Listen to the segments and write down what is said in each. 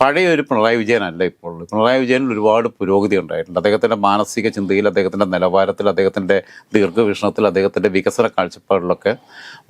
പഴയ ഒരു പിണറായി വിജയനല്ല ഇപ്പോൾ. പിണറായി വിജയനിൽ ഒരുപാട് പുരോഗതി ഉണ്ടായിട്ടുണ്ട്. അദ്ദേഹത്തിന്റെ മാനസിക ചിന്തയിൽ അദ്ദേഹത്തിന്റെ നിലവാരത്തിൽ അദ്ദേഹത്തിന്റെ ദീർഘവീക്ഷണത്തിൽ അദ്ദേഹത്തിന്റെ വികസന കാഴ്ചപ്പാടിലൊക്കെ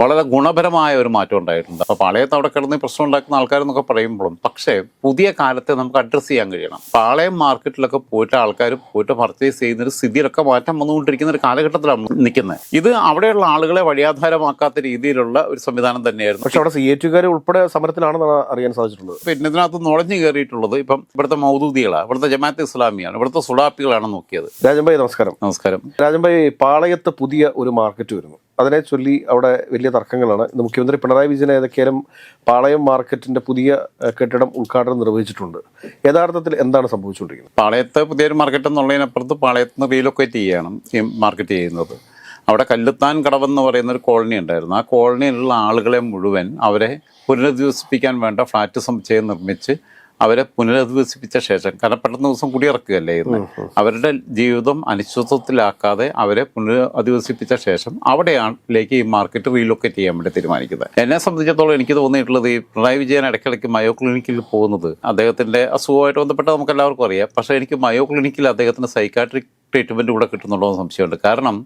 വളരെ ഗുണപരമായ ഒരു മാറ്റം ഉണ്ടായിട്ടുണ്ട്. അപ്പോൾ പാളയത്ത് അവിടെ കിടന്ന് പ്രശ്നം ഉണ്ടാക്കുന്ന ആൾക്കാരെന്നൊക്കെ പറയുമ്പോഴും പക്ഷേ പുതിയ കാലത്തെ നമുക്ക് അഡ്രസ്സ് ചെയ്യാൻ കഴിയണം. പാളയം മാർക്കറ്റിലൊക്കെ പോയിട്ട് ആൾക്കാർ പോയിട്ട് പർച്ചേസ് ചെയ്യുന്ന ഒരു സ്ഥിതിയിലൊക്കെ മാറ്റം വന്നുകൊണ്ടിരിക്കുന്ന ഒരു കാലഘട്ടത്തിലാണ് നിൽക്കുന്നത്. ഇത് അവിടെയുള്ള ആളുകളെ വഴിയാധാരമാക്കാത്ത രീതിയിലുള്ള ഒരു സംവിധാനം തന്നെയായിരുന്നു. പക്ഷേ അവിടെ സി എച്ചുകാർ ഉൾപ്പെടെ സമരത്തിലാണെന്നാണ് അറിയാൻ സാധിച്ചിട്ടുള്ളത്. പിന്നെ ഇതിനകത്ത് നുഴഞ്ഞു കയറിയിട്ടുള്ളത് ഇപ്പം ഇവിടുത്തെ മൗദൂദികളാണ് ഇവിടുത്തെ ജമാഅത്ത് ഇസ്ലാമിയാണ് ഇവിടുത്തെ സുഡാപ്പികളാണ് നോക്കിയത്. രാജൻഭായി നമസ്കാരം. നമസ്കാരം. രാജൻഭായി പാളയത്ത് പുതിയ ഒരു മാർക്കറ്റ് വരുന്നു. അതിനെ ചൊല്ലി അവിടെ വലിയ തർക്കങ്ങളാണ്. ഇന്ന് മുഖ്യമന്ത്രി പിണറായി വിജയൻ ഏതൊക്കെയാലും പാളയം മാർക്കറ്റിന്റെ പുതിയ കെട്ടിടം ഉദ്ഘാടനം നിർവഹിച്ചിട്ടുണ്ട്. യഥാർത്ഥത്തിൽ എന്താണ് സംഭവിച്ചുകൊണ്ടിരിക്കുന്നത്? പാളയത്ത് പുതിയൊരു മാർക്കറ്റ് എന്നുള്ളതിനപ്പുറത്ത് പാളയത്ത് നിന്ന് റീലൊക്കേറ്റ് ചെയ്യുകയാണ് ഈ മാർക്കറ്റ് ചെയ്യുന്നത്. അവിടെ കല്ലുത്താൻ കടവെന്ന് പറയുന്ന ഒരു കോളനി ഉണ്ടായിരുന്നു. ആ കോളനിയിലുള്ള ആളുകളെ മുഴുവൻ അവരെ പുനരധിവസിപ്പിക്കാൻ വേണ്ട ഫ്ലാറ്റ് സമുച്ചയം നിർമ്മിച്ച് അവരെ പുനരധിവസിപ്പിച്ച ശേഷം കാരണം പെട്ടെന്ന് ദിവസം കുടിയിറക്കുകയല്ലേ ഇന്ന്. അവരുടെ ജീവിതം അനിശ്ചിതത്വത്തിലാക്കാതെ അവരെ പുനരധിവസിപ്പിച്ച ശേഷം അവിടെയാണിലേക്ക് ഈ മാർക്കറ്റ് റീലൊക്കേറ്റ് ചെയ്യാൻ വേണ്ടി തീരുമാനിക്കുന്നത്. എന്നെ സംബന്ധിച്ചിടത്തോളം എനിക്ക് തോന്നിയിട്ടുള്ളത് ഈ പിണറായി വിജയൻ ഇടയ്ക്കിടയ്ക്ക് മയോ ക്ലിനിക്കിൽ പോകുന്നത് അദ്ദേഹത്തിന്റെ അസുഖമായിട്ട് ബന്ധപ്പെട്ട് നമുക്ക് എല്ലാവർക്കും അറിയാം. പക്ഷേ എനിക്ക് മയോ ക്ലിനിക്കിൽ അദ്ദേഹത്തിന് സൈക്കാട്രിക് ട്രീറ്റ്മെന്റ് കൂടെ കിട്ടുന്നുണ്ടോ എന്ന് സംശയമുണ്ട്. കാരണം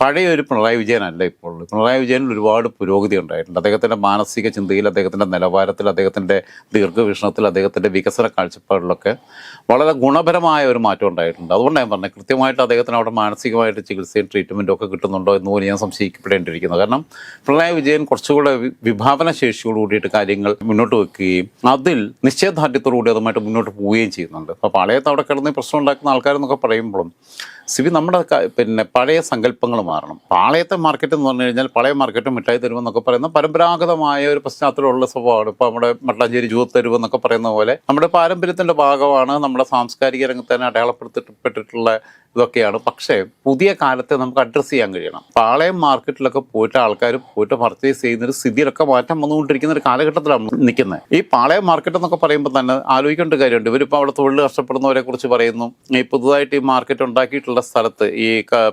പഴയ ഒരു പിണറായി വിജയനല്ല ഇപ്പോൾ. പിണറായി വിജയനിൽ ഒരുപാട് പുരോഗതി ഉണ്ടായിട്ടുണ്ട്. അദ്ദേഹത്തിന്റെ മാനസിക ചിന്തയിൽ അദ്ദേഹത്തിന്റെ നിലവാരത്തിൽ അദ്ദേഹത്തിന്റെ ദീർഘവീക്ഷണത്തിൽ അദ്ദേഹത്തിന്റെ വികസന കാഴ്ചപ്പാടിലൊക്കെ വളരെ ഗുണപരമായ ഒരു മാറ്റം ഉണ്ടായിട്ടുണ്ട്. അതുകൊണ്ട് ഞാൻ പറഞ്ഞത് കൃത്യമായിട്ട് അദ്ദേഹത്തിന് അവിടെ മാനസികമായിട്ട് ചികിത്സയും ട്രീറ്റ്മെന്റും ഒക്കെ കിട്ടുന്നുണ്ടോ എന്ന് പോലും ഞാൻ സംശയിക്കപ്പെടേണ്ടിയിരിക്കുന്നു. കാരണം പിണറായി വിജയൻ കുറച്ചുകൂടെ വിഭാവന ശേഷിയോട് കൂടിയിട്ട് കാര്യങ്ങൾ മുന്നോട്ട് വെക്കുകയും അതിൽ നിശ്ചയദാർഢ്യത്തോടുകൂടി അതുമായിട്ട് മുന്നോട്ട് പോവുകയും ചെയ്യുന്നുണ്ട്. അപ്പോൾ പാളയത്ത് അവിടെ കിടന്ന് പ്രശ്നം ഉണ്ടാക്കുന്ന ആൾക്കാരെന്നൊക്കെ പറയുമ്പോഴും സിബി നമ്മുടെ പിന്നെ പഴയ സങ്കല്പങ്ങൾ മാറണം. പാളയത്തെ മാർക്കറ്റ് എന്ന് പറഞ്ഞു കഴിഞ്ഞാൽ പഴയ മാർക്കറ്റ് മിഠായി തെരുവ് എന്നൊക്കെ പറയുന്ന പരമ്പരാഗതമായ ഒരു പശ്ചാത്തലമുള്ള സ്വഭാവമാണ്. ഇപ്പോൾ നമ്മുടെ മട്ടാഞ്ചേരി ജൂത്ത് തെരുവ് എന്നൊക്കെ പറയുന്ന പോലെ നമ്മുടെ പാരമ്പര്യത്തിന്റെ ഭാഗമാണ് നമ്മുടെ സാംസ്കാരിക രംഗത്ത് തന്നെ അടയാളപ്പെടുത്തപ്പെട്ടിട്ടുള്ള ഇതൊക്കെയാണ്. പക്ഷേ പുതിയ കാലത്തെ നമുക്ക് അഡ്രസ്സ് ചെയ്യാൻ കഴിയണം. പാളയം മാർക്കറ്റിലൊക്കെ പോയിട്ട് ആൾക്കാർ പോയിട്ട് പർച്ചേസ് ചെയ്യുന്ന ഒരു സ്ഥിതിയിലൊക്കെ മാറ്റം വന്നുകൊണ്ടിരിക്കുന്ന ഒരു കാലഘട്ടത്തിലാണ് നിൽക്കുന്നത് ഈ പാളയം മാർക്കറ്റ് എന്നൊക്കെ പറയുമ്പോൾ തന്നെ ആലോചിക്കേണ്ട കാര്യമുണ്ട്. ഇവരിപ്പോൾ അവിടെ തൊഴിൽ കഷ്ടപ്പെടുന്നവരെ കുറിച്ച് പറയുന്നു. ഈ പുതുതായിട്ട് ഈ മാർക്കറ്റ് ഉണ്ടാക്കിയിട്ടുള്ള സ്ഥലത്ത് ഈ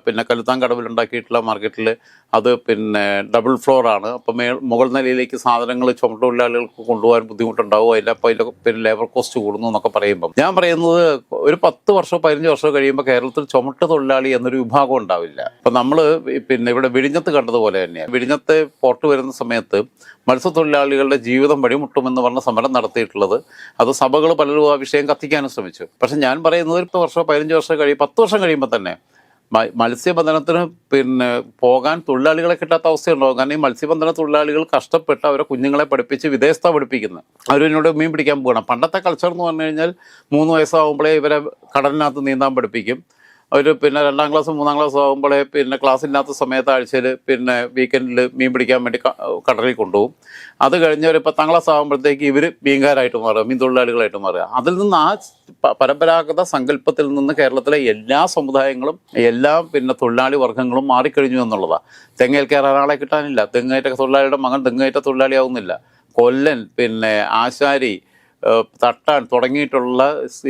പിന്നെ കലുത്താൻ കടവിൽ ഉണ്ടാക്കിയിട്ടുള്ള മാർക്കറ്റിൽ അത് പിന്നെ ഡബിൾ ഫ്ലോർ ആണ്. അപ്പം മേ മുകൾ നിലയിലേക്ക് സാധനങ്ങൾ ചുമട്ടുതൊഴിലാളികൾക്ക് കൊണ്ടുപോകാൻ ബുദ്ധിമുട്ടുണ്ടാവും. അതിന്റെ അപ്പോൾ അതിന്റെ പിന്നെ ലേബർ കോസ്റ്റ് കൂടുന്നു എന്നൊക്കെ പറയുമ്പം. ഞാൻ പറയുന്നത് ഒരു പത്ത് വർഷമോ പതിനഞ്ച് വർഷമോ കഴിയുമ്പോൾ കേരളത്തിൽ ചുമട്ട് തൊഴിലാളി എന്നൊരു വിഭാഗം ഉണ്ടാവില്ല. അപ്പം നമ്മൾ പിന്നെ ഇവിടെ വിഴിഞ്ഞത്ത് കണ്ടതുപോലെ തന്നെയാണ് വിഴിഞ്ഞത്ത് പോർട്ട് വരുന്ന സമയത്ത് മത്സ്യത്തൊഴിലാളികളുടെ ജീവിതം വഴിമുട്ടുമെന്ന് പറഞ്ഞ സമരം നടത്തിയിട്ടുള്ളത്. അത് സഭകൾ പലരും ആ വിഷയം കത്തിക്കാനും ശ്രമിച്ചു. പക്ഷെ ഞാൻ പറയുന്നത് പത്ത് വർഷമോ പതിനഞ്ച് വർഷം കഴിയും പത്ത് വർഷം കഴിയുമ്പോൾ തന്നെ മത്സ്യബന്ധനത്തിന് പിന്നെ പോകാൻ തൊഴിലാളികളെ കിട്ടാത്ത അവസ്ഥയുണ്ടാവും കാരണം ഈ മത്സ്യബന്ധന തൊഴിലാളികൾ കഷ്ടപ്പെട്ട് അവരെ കുഞ്ഞുങ്ങളെ പഠിപ്പിച്ച് വിദേശത്താണ് പഠിപ്പിക്കുന്നത് അവരിനോട് മീൻ പിടിക്കാൻ പോകണം. പണ്ടത്തെ കൾച്ചർ എന്ന് പറഞ്ഞു കഴിഞ്ഞാൽ മൂന്ന് വയസ്സാകുമ്പോഴേ ഇവരെ കടലിനകത്ത് നീന്താൻ പഠിപ്പിക്കും. അവർ പിന്നെ രണ്ടാം ക്ലാസ് മൂന്നാം ക്ലാസ് ആകുമ്പോഴേ പിന്നെ ക്ലാസ് ഇല്ലാത്ത സമയത്ത് ആഴ്ചയിൽ പിന്നെ വീക്കെൻഡിൽ മീൻ പിടിക്കാൻ വേണ്ടി കടലിൽ കൊണ്ടുപോകും. അത് കഴിഞ്ഞ് ഒരു പത്താം ക്ലാസ് ആകുമ്പോഴത്തേക്ക് ഇവർ മീൻകാരായിട്ട് മാറുക മീൻ തൊഴിലാളികളായിട്ട് മാറുക. അതിൽ നിന്ന് ആ പരമ്പരാഗത സങ്കല്പത്തിൽ നിന്ന് കേരളത്തിലെ എല്ലാ സമുദായങ്ങളും എല്ലാ പിന്നെ തൊഴിലാളി വർഗങ്ങളും മാറിക്കഴിഞ്ഞു എന്നുള്ളതാണ് തെങ്ങേൽ കയറാൻ ആളെ കിട്ടാനില്ല. തെങ്ങേറ്റ തൊഴിലാളിയുടെ മകൻ തെങ്ങേറ്റ തൊഴിലാളിയാവുന്നില്ല കൊല്ലൻ പിന്നെ ആശാരി തട്ടാൻ തുടങ്ങിയിട്ടുള്ള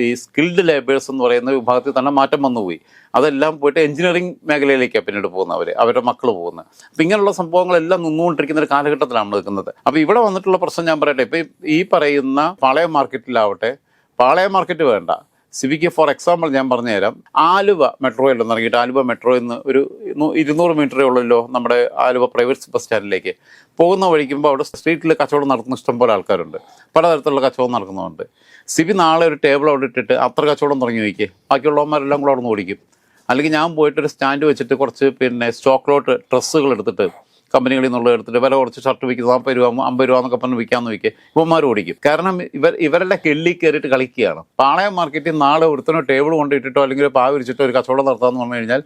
ഈ സ്കിൽഡ് ലേബേഴ്സ് എന്ന് പറയുന്ന വിഭാഗത്തിൽ തന്നെ മാറ്റം വന്നുപോയി. അതെല്ലാം പോയിട്ട് എഞ്ചിനീയറിംഗ് മേഖലയിലേക്കാണ് പിന്നീട് പോകുന്നത് അവർ അവരുടെ മക്കൾ പോകുന്നത്. അപ്പം ഇങ്ങനെയുള്ള സംഭവങ്ങളെല്ലാം നിന്നുകൊണ്ടിരിക്കുന്ന ഒരു കാലഘട്ടത്തിലാണ് നിൽക്കുന്നത്. അപ്പോൾ ഇവിടെ വന്നിട്ടുള്ള പ്രശ്നം ഞാൻ പറയട്ടെ ഇപ്പം ഈ പറയുന്ന പാളയം മാർക്കറ്റിലാവട്ടെ പാളയം മാർക്കറ്റ് വേണ്ട. സിവിക്ക് ഫോർ എക്സാമ്പിൾ ഞാൻ പറഞ്ഞു തരാം ആലുവ മെട്രോയിൽ നിന്ന് ഇറങ്ങിയിട്ട് ആലുവ മെട്രോയിൽ നിന്ന് ഒരു ഇരുന്നൂറ് മീറ്ററേ ഉള്ളല്ലോ നമ്മുടെ ആലുവ പ്രൈവറ്റ് ബസ് സ്റ്റാൻഡിലേക്ക്. പോകുന്ന വഴിക്കുമ്പോൾ അവിടെ സ്ട്രീറ്റിൽ കച്ചവടം നടത്തുന്ന ഇഷ്ടംപോലെ ആൾക്കാരുണ്ട്. പലതരത്തിലുള്ള കച്ചവടം നടക്കുന്നുണ്ട്. സിവി നാളെ ഒരു ടേബിൾ അവിടെ ഇട്ടിട്ട് അത്ര കച്ചവടം തുടങ്ങി വയ്ക്കുക ബാക്കിയുള്ളവന്മാരെല്ലാം കൂടെ അവിടെ നിന്ന് ഓടിക്കും. അല്ലെങ്കിൽ ഞാൻ പോയിട്ട് ഒരു സ്റ്റാൻഡ് വെച്ചിട്ട് കുറച്ച് പിന്നെ സ്റ്റോക്കിലോട്ട് ഡ്രസ്സുകൾ എടുത്തിട്ട് കമ്പനികളിൽ നിന്നുള്ള എടുത്തിട്ട് വില കുറച്ച് ഷർട്ട് വിൽക്കും നാൽപ്പത് രൂപ അമ്പത് രൂപ എന്നൊക്കെ പറഞ്ഞ് വിൽക്കാമെന്ന് വിൽക്കുക ഇവന്മാർ ഓടിക്കും. കാരണം ഇവർ ഇവരുടെ കെള്ളി കയറിയിട്ട് കളിക്കുകയാണ്. പാളയം മാർക്കറ്റിൽ നാളെ ഒരുത്തനോ ടേബിൾ കൊണ്ടിട്ടിട്ടോ അല്ലെങ്കിൽ ഒരു പാവ് വിരിച്ചിട്ടോ ഒരു കച്ചവടം നടത്താമെന്ന് പറഞ്ഞു കഴിഞ്ഞാൽ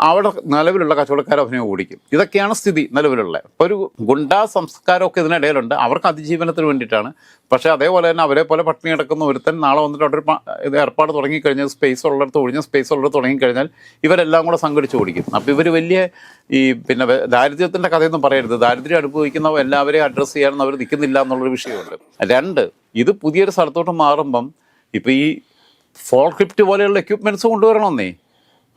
അവിടെ നിലവിലുള്ള കച്ചവടക്കാർ അവനെ ഓടിക്കും. ഇതൊക്കെയാണ് സ്ഥിതി നിലവിലുള്ള. ഒരു ഗുണ്ടാ സംസ്കാരമൊക്കെ ഇതിനിടയിലുണ്ട്. അവർക്ക് അതിജീവനത്തിന് വേണ്ടിയിട്ടാണ്. പക്ഷേ അതേപോലെ തന്നെ അവരെ പോലെ പട്ടിണി കിടക്കുന്ന ഒരുത്തൻ നാളെ വന്നിട്ട് അവിടെ ഇത് ഏർപ്പാട് തുടങ്ങിക്കഴിഞ്ഞാൽ സ്പേസ് ഉള്ളിടത്ത് ഒഴിഞ്ഞ സ്പേസ് ഉള്ളിടത്ത് തുടങ്ങിക്കഴിഞ്ഞാൽ ഇവരെല്ലാം കൂടെ സംഘടിച്ച് ഓടിക്കും. അപ്പോൾ ഇവർ വലിയ ഈ പിന്നെ ദാരിദ്ര്യത്തിന്റെ കഥയൊന്നും പറയരുത്. ദാരിദ്ര്യം അനുഭവിക്കുന്ന എല്ലാവരെയും അഡ്രസ്സ് ചെയ്യാനൊന്നും അവർ നിൽക്കുന്നില്ല എന്നുള്ളൊരു വിഷയമുണ്ട്. രണ്ട് ഇത് പുതിയൊരു സ്ഥലത്തോട്ട് മാറുമ്പം ഇപ്പോൾ ഈ ഫോൾ ക്രിപ്റ്റ് പോലെയുള്ള എക്യുപ്മെന്റ്സ് കൊണ്ടുവരണമെന്നേ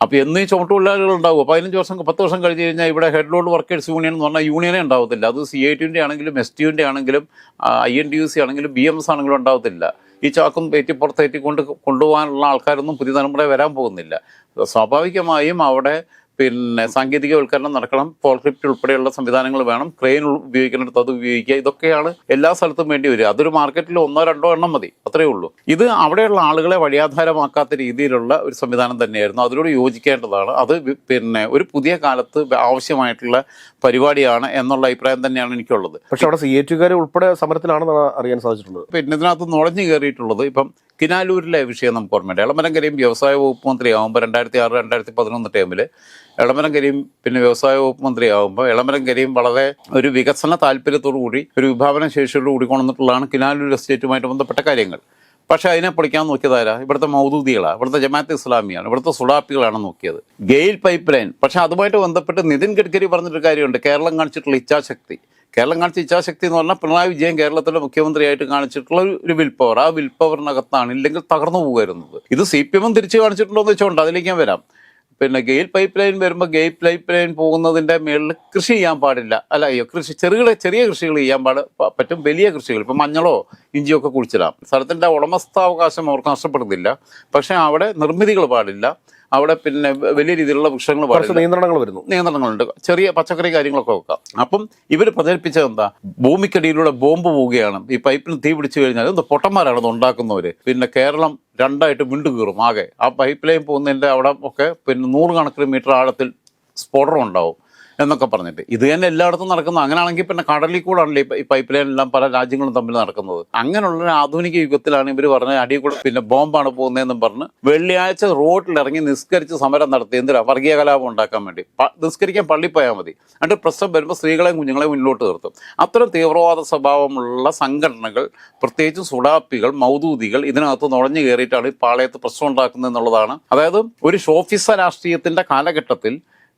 അപ്പോൾ എന്നീ ചുമട്ടുതൊഴിലാളികൾ ഉണ്ടാവും. പതിനഞ്ച് വർഷം പത്ത് വർഷം കഴിഞ്ഞ് കഴിഞ്ഞാൽ ഇവിടെ ഹെഡ് ലോഡ് വർക്കേഴ്സ് യൂണിയൻ എന്ന് പറഞ്ഞാൽ യൂണിയനേ ഉണ്ടാവത്തില്ല. അത് സി ഐ ടിന്റെ ആണെങ്കിലും എസ് ടിന്റെ ആണെങ്കിലും I N T U C ആണെങ്കിലും ബി എം എസ് ആണെങ്കിലും ഉണ്ടാവത്തില്ല. ഈ ചാക്കും പേറ്റി പുറത്തേറ്റി കൊണ്ട് കൊണ്ടുപോകാനുള്ള ആൾക്കാരൊന്നും പുതിയ തലമുറ വരാൻ പോകുന്നില്ല. സ്വാഭാവികമായും അവിടെ പിന്നെ സാങ്കേതികവൽക്കരണം നടക്കണം. പോൾക്രിപ്റ്റ് ഉൾപ്പെടെയുള്ള സംവിധാനങ്ങൾ വേണം. ക്രെയിൻ ഉപയോഗിക്കുന്നിടത്ത് അത് ഉപയോഗിക്കുക. ഇതൊക്കെയാണ് എല്ലാ സ്ഥലത്തും വേണ്ടി വരിക. അതൊരു മാർക്കറ്റിൽ ഒന്നോ രണ്ടോ എണ്ണം മതി. അത്രയേ ഉള്ളൂ. ഇത് അവിടെയുള്ള ആളുകളെ വഴിയാധാരമാക്കാത്ത രീതിയിലുള്ള ഒരു സംവിധാനം തന്നെയായിരുന്നു. അതിലൂടെ യോജിക്കേണ്ടതാണ്. അത് പിന്നെ ഒരു പുതിയ കാലത്ത് ആവശ്യമായിട്ടുള്ള പരിപാടിയാണ് എന്നുള്ള അഭിപ്രായം തന്നെയാണ് എനിക്കുള്ളത്. പക്ഷെ അവിടെ സി എറ്റുകാർ ഉൾപ്പെടെ സമരത്തിലാണെന്നാണ് അറിയാൻ സാധിച്ചിട്ടുള്ളത്. പിന്നെ ഇതിനകത്ത് നുഴഞ്ഞു കയറിയിട്ടുള്ളത് ഇപ്പം കിനാലൂരിലെ വിഷയം നമുക്ക് ഓർമ്മയുണ്ട്. എളമരം കരീം വ്യവസായ വകുപ്പ് മന്ത്രിയാകുമ്പോൾ രണ്ടായിരത്തി ആറ് രണ്ടായിരത്തി പതിനൊന്ന് ടൈമിൽ എളമരം കരീം പിന്നെ വ്യവസായ വകുപ്പ് മന്ത്രി മന്ത്രിയാകുമ്പോൾ എളമരം കരീം വളരെ ഒരു വികസന താല്പര്യത്തോടു കൂടി ഒരു വിഭാവന ശേഷിയോട് കൂടി കൊണ്ടുവന്നിട്ടുള്ളതാണ് കിനാലൂർ എസ്റ്റേറ്റുമായിട്ട് ബന്ധപ്പെട്ട കാര്യങ്ങൾ. പക്ഷേ അതിനെ പൊളിക്കാൻ നോക്കിയതാരാ ഇവിടുത്തെ മൗദൂദികളാണ് ഇവിടുത്തെ ജമാഅത്ത് ഇസ്ലാമിയാണ്. ഇവിടുത്തെ സുഡാപ്പികളാണ് നോക്കിയത്. GAIL pipeline. പക്ഷേ അതുമായിട്ട് ബന്ധപ്പെട്ട് നിതിൻ ഗഡ്കരി പറഞ്ഞിട്ടൊരു കാര്യമുണ്ട്. കേരളം കാണിച്ചിട്ടുള്ള ഇച്ഛാശക്തി. കേരളം കാണിച്ച ഇച്ഛാശക്തി എന്ന് പറഞ്ഞാൽ പിണറായി വിജയൻ കേരളത്തിലെ മുഖ്യമന്ത്രിയായിട്ട് കാണിച്ചിട്ടുള്ള ഒരു- വിൽ പവർ ആ വിൽ പവറിനകത്താണ് ഇല്ലെങ്കിൽ തകർന്നു പോകുമായിരുന്നത് ഇത് സി പി എമ്മും തിരിച്ചു കാണിച്ചിട്ടുണ്ടോ എന്ന് വെച്ചോണ്ട് അതിലേക്ക് ഞാൻ വരാം. പിന്നെ ഗെയിൽ പൈപ്പ് ലൈൻ വരുമ്പോൾ ഗെയിൽ പൈപ്പ് ലൈൻ പോകുന്നതിന്റെ മേളിൽ കൃഷി ചെയ്യാൻ പാടില്ല. അല്ല അയ്യോ കൃഷി ചെറുകിട ചെറിയ കൃഷികൾ ചെയ്യാൻ പാട് പറ്റും വലിയ കൃഷികൾ. ഇപ്പം മഞ്ഞളോ ഇഞ്ചിയോ ഒക്കെ കുഴിച്ചിടാം. സ്ഥലത്തിന്റെ ഉടമസ്ഥാവകാശം അവർക്ക് നഷ്ടപ്പെടുന്നില്ല. പക്ഷെ അവിടെ നിർമ്മിതികൾ പാടില്ല. അവിടെ പിന്നെ വലിയ രീതിയിലുള്ള വൃക്ഷങ്ങൾ നിയന്ത്രണങ്ങൾ വരുന്നു. നിയന്ത്രണങ്ങളുണ്ട്. ചെറിയ പച്ചക്കറി കാര്യങ്ങളൊക്കെ വെക്കാം. അപ്പം ഇവർ പ്രചരിപ്പിച്ചത് എന്താ? ഭൂമിക്കടിയിലൂടെ ബോംബ് പോവുകയാണ്. ഈ പൈപ്പിന് തീ പിടിച്ചു കഴിഞ്ഞാൽ എന്താ പൊട്ടന്മാരാണ് ഉണ്ടാക്കുന്നവർ ഉണ്ടാക്കുന്നവര്? പിന്നെ കേരളം രണ്ടായിട്ട് വിണ്ടു കീറും ആകെ. ആ പൈപ്പ് ലൈൻ പോകുന്നതിന്റെ അവിടെ ഒക്കെ പിന്നെ നൂറുകണക്കിന് മീറ്റർ ആഴത്തിൽ സ്ഫോടനം ഉണ്ടാവും. എന്നൊക്കെ പറഞ്ഞിട്ട്. ഇത് തന്നെ എല്ലായിടത്തും നടക്കുന്നത്. അങ്ങനെയാണെങ്കിൽ പിന്നെ കടലിൽ കൂടാണല്ലോ ഈ പൈപ്പ് ലൈൻ എല്ലാം പല രാജ്യങ്ങളും തമ്മിൽ നടക്കുന്നത്. അങ്ങനെയുള്ള ഒരു ആധുനിക യുഗത്തിലാണ് ഇവർ പറഞ്ഞ അടിയിൽ കൂടെ പിന്നെ ബോംബാണ് പോകുന്നതെന്നും പറഞ്ഞ് വെള്ളിയാഴ്ച റോഡിൽ ഇറങ്ങി നിസ്കരിച്ച് സമരം നടത്തി. എന്തിനാ? വർഗീയ കലാപം ഉണ്ടാക്കാൻ വേണ്ടി. നിസ്കരിക്കാൻ പള്ളി പോയാൽ മതി. എന്നിട്ട് പ്രശ്നം വരുമ്പോൾ സ്ത്രീകളെയും കുഞ്ഞുങ്ങളെയും മുന്നോട്ട് നിർത്തും. അത്തരം തീവ്രവാദ സ്വഭാവമുള്ള സംഘടനകൾ പ്രത്യേകിച്ചും സുഡാപ്പികൾ മൗദൂദികൾ ഇതിനകത്ത് നുഴഞ്ഞു കയറിയിട്ടാണ് ഈ പാളയത്ത് പ്രശ്നം ഉണ്ടാക്കുന്നത് എന്നുള്ളതാണ്. അതായത് ഒരു ഷോഫിസ രാഷ്ട്രീയത്തിന്റെ കാലഘട്ടത്തിൽ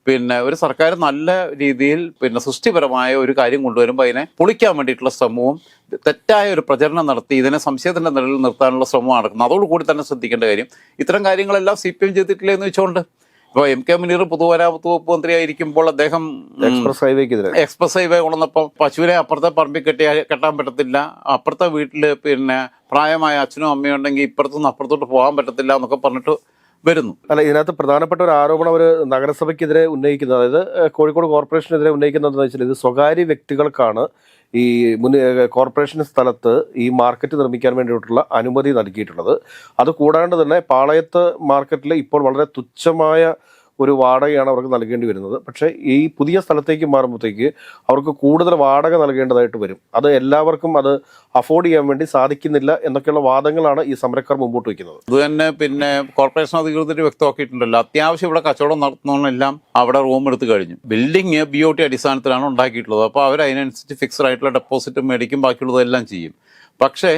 പിന്നെ ഒരു സർക്കാർ നല്ല രീതിയിൽ പിന്നെ സൃഷ്ടിപരമായ ഒരു കാര്യം കൊണ്ടുവരുമ്പോൾ അതിനെ പൊളിക്കാൻ വേണ്ടിയിട്ടുള്ള ശ്രമവും തെറ്റായ ഒരു പ്രചരണം നടത്തി ഇതിനെ സംശയത്തിന്റെ നിലയിൽ നിർത്താനുള്ള ശ്രമവും നടക്കുന്നത് അതോടുകൂടി തന്നെ ശ്രദ്ധിക്കേണ്ട കാര്യം ഇത്തരം കാര്യങ്ങളെല്ലാം സി പി എം ചെയ്തിട്ടില്ല എന്ന് വെച്ചുകൊണ്ട് ഇപ്പോൾ എം കെ മുനീർ പൊതുമരാമത്ത് വകുപ്പ് മന്ത്രിയായിരിക്കുമ്പോൾ അദ്ദേഹം എക്സ്പ്രസ് ഹൈവേക്കെതിരെ എക്സ്പ്രസ് ഹൈവേ കൊണ്ടുവന്നപ്പോൾ പശുവിനെ അപ്പുറത്തെ പറമ്പിൽ കെട്ടി കെട്ടാൻ പറ്റത്തില്ല. അപ്പുറത്തെ വീട്ടിൽ പിന്നെ പ്രായമായ അച്ഛനും അമ്മയും ഉണ്ടെങ്കിൽ ഇപ്പുറത്തുനിന്ന് അപ്പുറത്തോട്ട് പോകാൻ പറ്റത്തില്ല എന്നൊക്കെ പറഞ്ഞിട്ട് വരുന്നു. അല്ല ഇതിനകത്ത് പ്രധാനപ്പെട്ട ഒരു ആരോപണം അവർ നഗരസഭയ്ക്കെതിരെ ഉന്നയിക്കുന്നത്. അതായത് കോഴിക്കോട് കോർപ്പറേഷനെതിരെ ഉന്നയിക്കുന്നത് എന്താ വെച്ചാൽ ഇത് സ്വകാര്യ വ്യക്തികൾക്കാണ് ഈ മുൻ കോർപ്പറേഷൻ സ്ഥലത്ത് ഈ മാർക്കറ്റ് നിർമ്മിക്കാൻ വേണ്ടിയിട്ടുള്ള അനുമതി നൽകിയിട്ടുള്ളത്. അത് കൂടാണ്ട് തന്നെ പാളയത്ത് മാർക്കറ്റിൽ ഇപ്പോൾ വളരെ തുച്ഛമായ ഒരു വാടകയാണ് അവർക്ക് നൽകേണ്ടി വരുന്നത്. പക്ഷേ ഈ പുതിയ സ്ഥലത്തേക്ക് മാറുമ്പോഴത്തേക്ക് അവർക്ക് കൂടുതൽ വാടക നൽകേണ്ടതായിട്ട് വരും. അത് എല്ലാവർക്കും അത് അഫോർഡ് ചെയ്യാൻ വേണ്ടി സാധിക്കുന്നില്ല എന്നൊക്കെയുള്ള വാദങ്ങളാണ് ഈ സമരക്കാർ മുമ്പോട്ട് വയ്ക്കുന്നത്. അത് തന്നെ പിന്നെ കോർപ്പറേഷൻ അധികൃതർ വ്യക്തമാക്കിയിട്ടുണ്ടല്ലോ. അത്യാവശ്യം ഇവിടെ കച്ചവടം നടത്തുന്നവരെല്ലാം അവിടെ റൂം എടുത്ത് കഴിഞ്ഞു. ബിൽഡിംഗ് ബി ഒ ടി അടിസ്ഥാനത്തിലാണ് ഉണ്ടാക്കിയിട്ടുള്ളത്. അപ്പോൾ അവർ അതിനനുസരിച്ച് ഫിക്സഡ് ആയിട്ടുള്ള ഡെപ്പോസിറ്റ് മേടിക്കും ബാക്കിയുള്ളതെല്ലാം ചെയ്യും. പക്ഷേ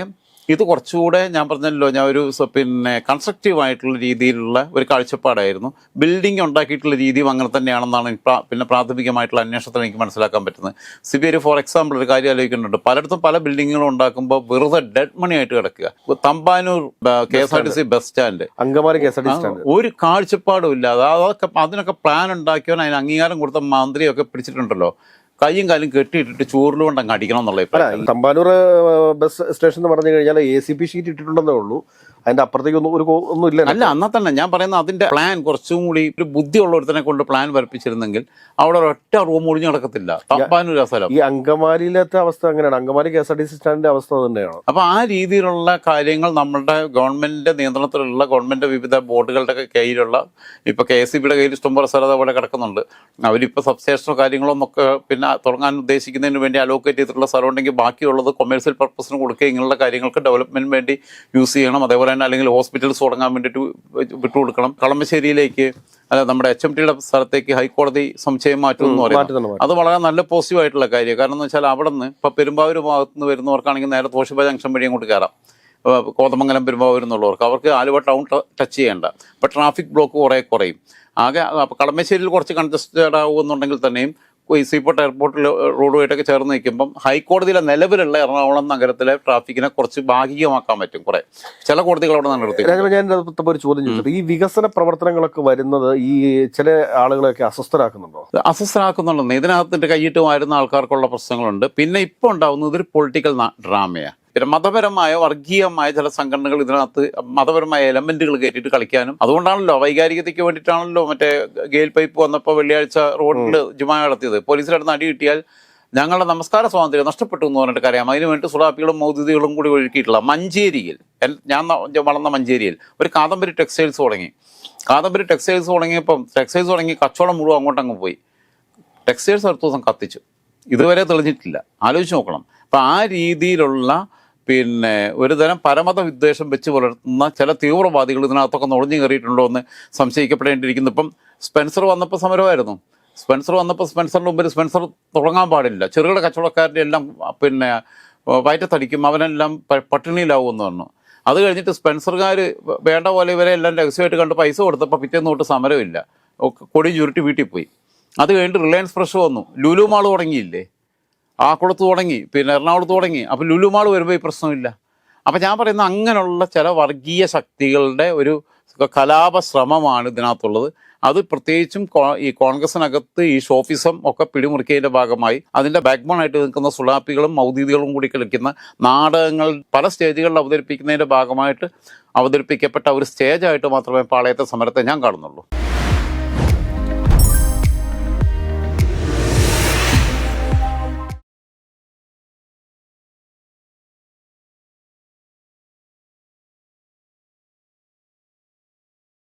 ഇത് കുറച്ചുകൂടെ ഞാൻ പറഞ്ഞല്ലോ ഞാൻ ഒരു പിന്നെ കൺസ്ട്രക്റ്റീവ് ആയിട്ടുള്ള രീതിയിലുള്ള ഒരു കാഴ്ചപ്പാടായിരുന്നു. ബിൽഡിംഗ് ഉണ്ടാക്കിയിട്ടുള്ള രീതിയും അങ്ങനെ തന്നെയാണെന്നാണ് പിന്നെ പ്രാഥമികമായിട്ടുള്ള അന്വേഷണത്തിൽ എനിക്ക് മനസ്സിലാക്കാൻ പറ്റുന്നത്. C B I for example ഒരു കാര്യം ആലോചിക്കുന്നുണ്ട്. പലയിടത്തും പല ബിൽഡിങ്ങുകളും ഉണ്ടാക്കുമ്പോൾ വെറുതെ ഡെഡ് മണി ആയിട്ട് കിടക്കുക. Thampanoor K S R T C bus stand Angamaly K S R T stand ഒരു കാഴ്ചപ്പാടും ഇല്ല. അത് അതൊക്കെ അതിനൊക്കെ പ്ലാൻ ഉണ്ടാക്കിയവൻ അതിന് അംഗീകാരം കൊടുത്ത മന്ത്രിയൊക്കെ പിടിച്ചിട്ടുണ്ടല്ലോ. കയ്യും കാലും കെട്ടിയിട്ടിട്ട് ചൂറിലുകൊണ്ട് അങ്ങ് അടിക്കണം എന്നുള്ള അല്ല തമ്പാനൂർ ബസ് സ്റ്റേഷൻ എന്ന് പറഞ്ഞു കഴിഞ്ഞാൽ എ സി പി ഷീറ്റ് ഇട്ടിട്ടുണ്ടെന്നേ ഉള്ളൂ. അതിന്റെ അപ്പുറത്തേക്ക് ഒന്നും ഒരു ഒന്നും ഇല്ല അല്ല അന്നാ തന്നെ ഞാൻ പറയുന്ന അതിന്റെ പ്ലാൻ കുറച്ചും കൂടി ഒരു ബുദ്ധിയുള്ള ഒരുത്തനെ കൊണ്ട് പ്ലാൻ വരപ്പിച്ചിരുന്നെങ്കിൽ അവിടെ ഒറ്റ റൂം ഒഴിഞ്ഞു നടക്കത്തില്ല. തമ്പാനൂർ ആ സ്ഥലം. ഈ അങ്കമാലിയിലത്തെ അവസ്ഥ അങ്ങനെയാണ്. Angamaly K S R T C സ്റ്റാൻഡിന്റെ അവസ്ഥ തന്നെയാണ്. അപ്പൊ ആ രീതിയിലുള്ള കാര്യങ്ങൾ നമ്മുടെ ഗവൺമെന്റിന്റെ നിയന്ത്രണത്തിലുള്ള ഗവൺമെന്റ് വിവിധ ബോർഡുകളുടെ കയ്യിലുള്ള ഇപ്പൊ കെ എസ് സി ബിയുടെ കയ്യിൽ ഇഷ്ടംപോലെ സ്ഥലം അതുപോലെ കിടക്കുന്നുണ്ട്. അവരിപ്പോ സബ്സ്റ്റേഷനോ കാര്യങ്ങളോ ഒക്കെ പിന്നെ തുടങ്ങാൻ ഉദ്ദേശിക്കുന്നതിന് വേണ്ടി അലോക്കേറ്റ് ചെയ്തിട്ടുള്ള സ്ഥലം ഉണ്ടെങ്കിൽ ബാക്കിയുള്ളത് കൊമേഴ്സ്യൽ പർപ്പസിന് കൊടുക്കുക ഇങ്ങനെയുള്ള കാര്യങ്ങൾക്ക് ഡെവലപ്മെന്റ് വേണ്ടി യൂസ് ചെയ്യണം. അതേപോലെ തന്നെ അല്ലെങ്കിൽ ഹോസ്പിറ്റൽസ് തുടങ്ങാൻ വേണ്ടിയിട്ട് വിട്ടുകൊടുക്കണം കളമശ്ശേരിയിലേക്ക് അല്ല നമ്മുടെ എച്ച് എം ടിയുടെ സ്ഥലത്തേക്ക് ഹൈക്കോടതി സംശയം മാറ്റും എന്ന് പറയുന്നത്. അത് വളരെ നല്ല പോസിറ്റീവ് ആയിട്ടുള്ള കാര്യം. കാരണം എന്ന് വെച്ചാൽ അവിടെ നിന്ന് ഇപ്പൊ പെരുമ്പാവൂർ ഭാഗത്ത് നിന്ന് വരുന്നവർക്കാണെങ്കിൽ നേരെ തോഷിബ ജംഗ്ഷൻ വഴി അങ്ങോട്ട് കയറാം കോതമംഗലം പെരുമ്പാവൂർ എന്നുള്ളവർക്ക് അവർക്ക് ആലുവ ടൗൺ ടച്ച് ചെയ്യേണ്ട. അപ്പൊ ട്രാഫിക് ബ്ലോക്ക് കുറെ കുറയും. ആകെ കളമശ്ശേരിയിൽ കുറച്ച് കൺജസ്റ്റഡ് ആവുമെന്നുണ്ടെങ്കിൽ തന്നെയും ഈ സീപോർട്ട് എയർപോർട്ടിൽ റോഡുമായിട്ടൊക്കെ ചേർന്ന് നിൽക്കുമ്പം ഹൈക്കോടതിയിലെ നിലവിലുള്ള എറണാകുളം നഗരത്തിലെ ട്രാഫിക്കിനെ കുറച്ച് ഭാഗികമാക്കാൻ പറ്റും കുറെ. ചില കോടതികൾ അവിടെ നിർത്തി ഞാൻ ഒരു ചോദ്യം ചോദിച്ചത് ഈ വികസന പ്രവർത്തനങ്ങളൊക്കെ വരുന്നത് ഈ ചില ആളുകളെയൊക്കെ അസ്വസ്ഥരാക്കുന്നുണ്ടോ? അസ്വസ്ഥരാക്കുന്നുണ്ടെന്ന്. ഇതിനകത്തിന്റെ കൈയിട്ടുമായിരുന്ന ആൾക്കാർക്കുള്ള പ്രശ്നങ്ങളുണ്ട്. പിന്നെ ഇപ്പോൾ ഉണ്ടാവുന്നത് ഇതൊരു പൊളിറ്റിക്കൽ ഡ്രാമയാണ് പിന്നെ മതപരമായ വർഗീയമായ ചില സംഘടനകൾ ഇതിനകത്ത് മതപരമായ എലമെന്റുകൾ കയറ്റിയിട്ട് കളിക്കാനും അതുകൊണ്ടാണല്ലോ വൈകാരികതയ്ക്ക് വേണ്ടിയിട്ടാണല്ലോ മറ്റേ ഗെയിൽ പൈപ്പ് വന്നപ്പോൾ വെള്ളിയാഴ്ച റോഡിൽ ജുമാ നടത്തിയത്. പോലീസിനടുത്ത് അടി കിട്ടിയാൽ ഞങ്ങളുടെ നമസ്കാര സ്വാതന്ത്ര്യം നഷ്ടപ്പെട്ടു എന്ന് പറഞ്ഞിട്ട് അറിയാം അതിന് വേണ്ടി സുറാപ്പികളും മൗദ്യുതികളും കൂടി ഒഴുക്കിയിട്ടുള്ള മഞ്ചേരിയിൽ ഞാൻ വളർന്ന മഞ്ചേരിയിൽ ഒരു കാദംബരി ടെക്സ്റ്റൈൽസ് തുടങ്ങി. കാദംബരി ടെക്സ്റ്റൈൽസ് തുടങ്ങിയപ്പം ടെക്സ്റ്റൈൽസ് തുടങ്ങി കച്ചവടം മുഴുവൻ അങ്ങോട്ടങ്ങ് പോയി. ടെക്സ്റ്റൈൽസ് അടുത്ത ദിവസം കത്തിച്ചു. ഇതുവരെ തെളിഞ്ഞിട്ടില്ല. ആലോചിച്ച് നോക്കണം. അപ്പം ആ രീതിയിലുള്ള പിന്നെ ഒരു തരം പരമത വിദ്വേഷം വെച്ച് പുലർത്തുന്ന ചില തീവ്രവാദികൾ ഇതിനകത്തൊക്കെ നുഴഞ്ഞു കയറിയിട്ടുണ്ടോ എന്ന് സംശയിക്കപ്പെടേണ്ടിയിരിക്കുന്നു. ഇപ്പം സ്പെൻസർ വന്നപ്പോൾ സമരമായിരുന്നു. സ്പെൻസർ വന്നപ്പോൾ സ്പെൻസറിന് മുമ്പിൽ സ്പെൻസർ തുടങ്ങാൻ പാടില്ല. ചെറുകിട കച്ചവടക്കാരുടെ എല്ലാം പിന്നെ വയറ്റത്തടിക്കും. അവനെല്ലാം പട്ടിണിയിലാവും പട്ടിണിയിലാവുമെന്ന് പറഞ്ഞു. അത് കഴിഞ്ഞിട്ട് സ്പെൻസർകാർ വേണ്ട പോലെ ഇവരെ എല്ലാം രഹസ്യമായിട്ട് കണ്ട് പൈസ കൊടുത്തപ്പോൾ പിറ്റേന്ന് തൊട്ട് സമരമില്ല. കൊടി ചുരുട്ടി വീട്ടിൽ പോയി. അത് കഴിഞ്ഞിട്ട് റിലയൻസ് ഫ്രഷ് വന്നു. ലുലു മാൾ തുടങ്ങിയില്ലേ? ആക്കുളത്ത് തുടങ്ങി പിന്നെ എറണാകുളത്ത് തുടങ്ങി. അപ്പോൾ ലുലുമാൾ വരുമ്പോൾ ഈ പ്രശ്നമില്ല. അപ്പം ഞാൻ പറയുന്ന അങ്ങനെയുള്ള ചില വർഗീയ ശക്തികളുടെ ഒരു കലാപ ശ്രമമാണ് ഇതിനകത്തുള്ളത്. അത് പ്രത്യേകിച്ചും ഈ കോൺഗ്രസിനകത്ത് ഈ ഷോഫിസം ഒക്കെ പിടിമുറുക്കിയതിന്റെ ഭാഗമായി അതിന്റെ ബാക്ക്ബോൺ ആയിട്ട് നിൽക്കുന്ന സുളാപ്പികളും മൗദീദികളും കൂടി കളിക്കുന്ന നാടകങ്ങൾ പല സ്റ്റേജുകളിൽ അവതരിപ്പിക്കുന്നതിന്റെ ഭാഗമായിട്ട് അവതരിപ്പിക്കപ്പെട്ട ഒരു സ്റ്റേജായിട്ട് മാത്രമേ പാളയത്തെ സമരത്തെ ഞാൻ കാണുന്നുള്ളൂ.